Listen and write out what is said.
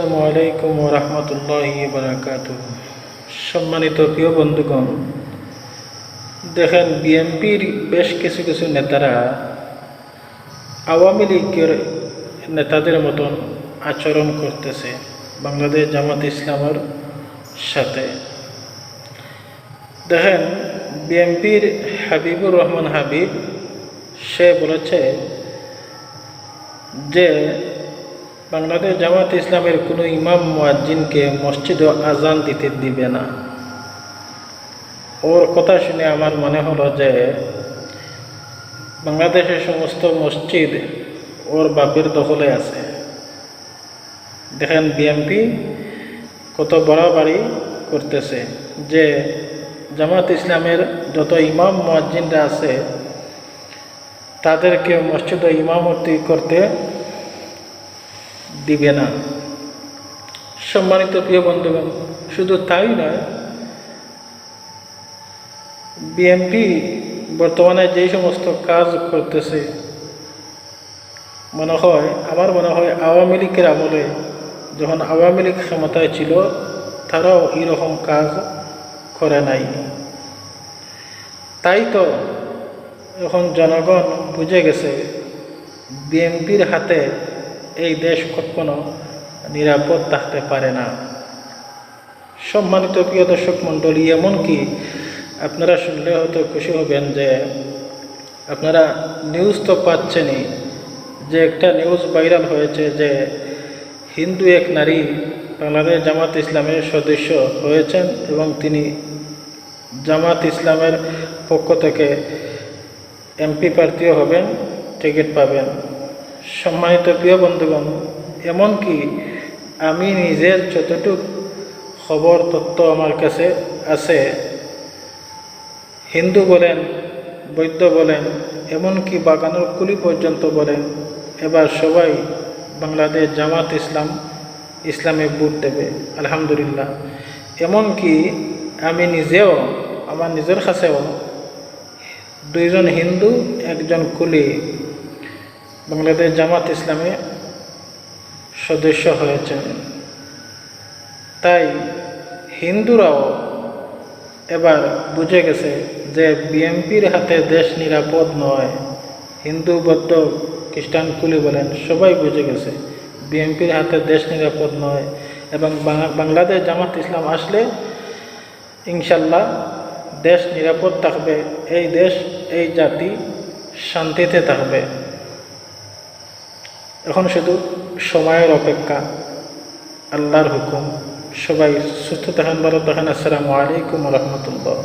আসসালামু আলাইকুম রহমতুল্লাহ বারাকাত সম্মানিত প্রিয় বন্ধুগণ, দেখেন বিএনপির বেশ কিছু কিছু নেতারা আওয়ামী লীগের নেতাদের মতন আচরণ করতেছে বাংলাদেশ জামাত ইসলামের সাথে। দেখেন বিএনপির হাবিবুর রহমান হাবিব, সে বলেছে যে বাংলাদেশ জামাত ইসলামের কোনো ইমাম মুয়াজ্জিনকে মসজিদে আজান দিতে দিবে না। ওর কথা শুনে আমার মনে হলো যে বাংলাদেশের সমস্ত মসজিদ ওর বাপের দখলে আছে। দেখেন বিএমপি কত বাড়াবাড়ি করতেছে যে জামাত ইসলামের যত ইমাম মুয়াজ্জিনরা আছে, তাদেরকে মসজিদে ইমামতি করতে দিবে না। সম্মানিত প্রিয় বন্ধুগণ, শুধু তাই নয় বিএনপি বর্তমানে যেই সমস্ত কাজ করতেছে, মনে হয়, আমার মনে হয় আওয়ামী লীগের আমলে যখন আওয়ামী লীগ ক্ষমতায় ছিল, তারাও এরকম কাজ করে নাই। তাই তো এখন জনগণ বুঝে গেছে বিএনপির হাতে এই দেশ কখনো নিরাপদ থাকতে পারে না। সম্মানিত প্রিয় দর্শক মণ্ডলী, এমনকি আপনারা শুনলে হয়তো খুশি হবেন যে আপনারা নিউজ তো পাচ্ছেনই, যে একটা নিউজ ভাইরাল হয়েছে যে হিন্দু এক নারী বাংলাদেশ জামাত ইসলামের সদস্য হয়েছেন এবং তিনি জামাত ইসলামের পক্ষ থেকে এমপি প্রার্থীও হবেন, টিকিট পাবেন। সম্মানিত প্রিয় বন্ধুগণ, এমনকি আমি নিজের যতটুক খবর, তথ্য আমার কাছে আছে, হিন্দু বলেন, বৈদ্য বলেন, এমনকি বাগানোর কুলি পর্যন্ত বলেন, এবার সবাই বাংলাদেশ জামাত ইসলাম, ইসলামে ভোট দেবে, আলহামদুলিল্লাহ। এমনকি আমি নিজেও, আমার নিজের কাছেও দুইজন হিন্দু, একজন কুলি বাংলাদেশ জামাত ইসলামে সদস্য হয়েছেন। তাই হিন্দুরাও এবার বুঝে গেছে যে বিএনপির হাতে দেশ নিরাপদ নয়। হিন্দু, বৌদ্ধ, খ্রিস্টান, কুলি বলেন, সবাই বুঝে গেছে বিএনপির হাতে দেশ নিরাপদ নয় এবং বাংলাদেশ জামাত ইসলাম আসলে ইনশাল্লাহ দেশ নিরাপদ থাকবে, এই দেশ, এই জাতি শান্তিতে থাকবে। এখন শুধু সময়ের অপেক্ষা আল্লাহর হুকুম সবাই সুস্থ থাকেন ভালো তখন আসসালামু আলাইকুম রহমতুল্লাহ।